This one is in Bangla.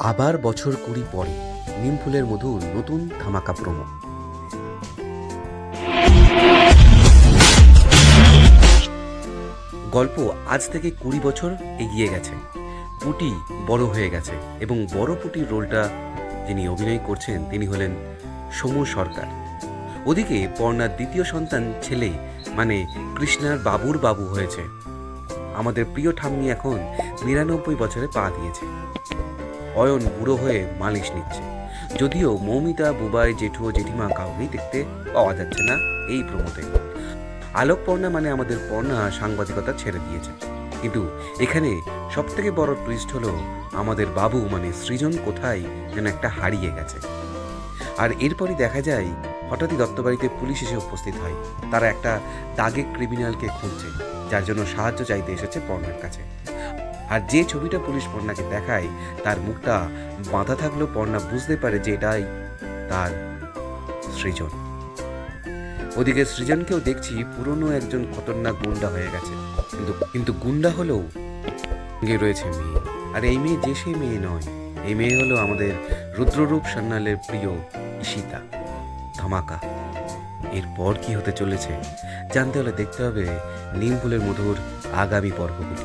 আবার বছর কুড়ি পরে নিমফুলের মধুর নতুন ধামাকা প্রমো গল্প আজ থেকে কুড়ি বছর এগিয়ে গেছে। পুটি বড় হয়ে গেছে এবং বড় পুটির রোলটা যিনি অভিনয় করছেন, তিনি হলেন সমু সরকার। ওদিকে পর্ণার দ্বিতীয় সন্তান ছেলে মানে কৃষ্ণার বাবুর বাবু হয়েছে। আমাদের প্রিয় ঠাম্মি এখন নিরানব্বই বছরে পা দিয়েছে। অয়ন বুড়ো হয়ে মালিশ নিচ্ছে। যদিও মৌমিতা, বুবাই, জেঠু ও জেঠিমা কাউকেই দেখতে পাওয়া যাচ্ছে না এই প্রমোতে আলোক পর্ণা মানে আমাদের পর্ণা সাংবাদিকতা ছেড়ে দিয়েছে। কিন্তু এখানে সব থেকে বড় টুইস্ট হলো আমাদের বাবু মানে সৃজন কোথায় যেন একটা হারিয়ে গেছে। আর এরপরই দেখা যায় হঠাৎই দত্তবাড়িতে পুলিশ এসে উপস্থিত হয়। তারা একটা দাগে ক্রিমিনালকে খুঁজছে, যার জন্য সাহায্য চাইতে এসেছে পর্ণার কাছে। আর যে ছবিটা পুলিশ পর্ণাকে দেখায়, তার মুখটা বাঁধা থাকলেও পর্ণা বুঝতে পারে যে এটাই তার সৃজন। ওদিকে সৃজনকেও দেখছি পুরনো একজন খতরনাক গুন্ডা হয়ে গেছে। কিন্তু কিন্তু গুন্ডা হলেও রয়েছে মেয়ে। আর এই মেয়ে যে সেই মেয়ে নয়। এই মেয়ে হলো আমাদের রুদ্ররূপ সান্যালের প্রিয় ঈশিতা, ধামাকা। এরপর কি হতে চলেছে, জানতে হলে দেখতে হবে নিমফুলের মধুর আগামী পর্বগুলি।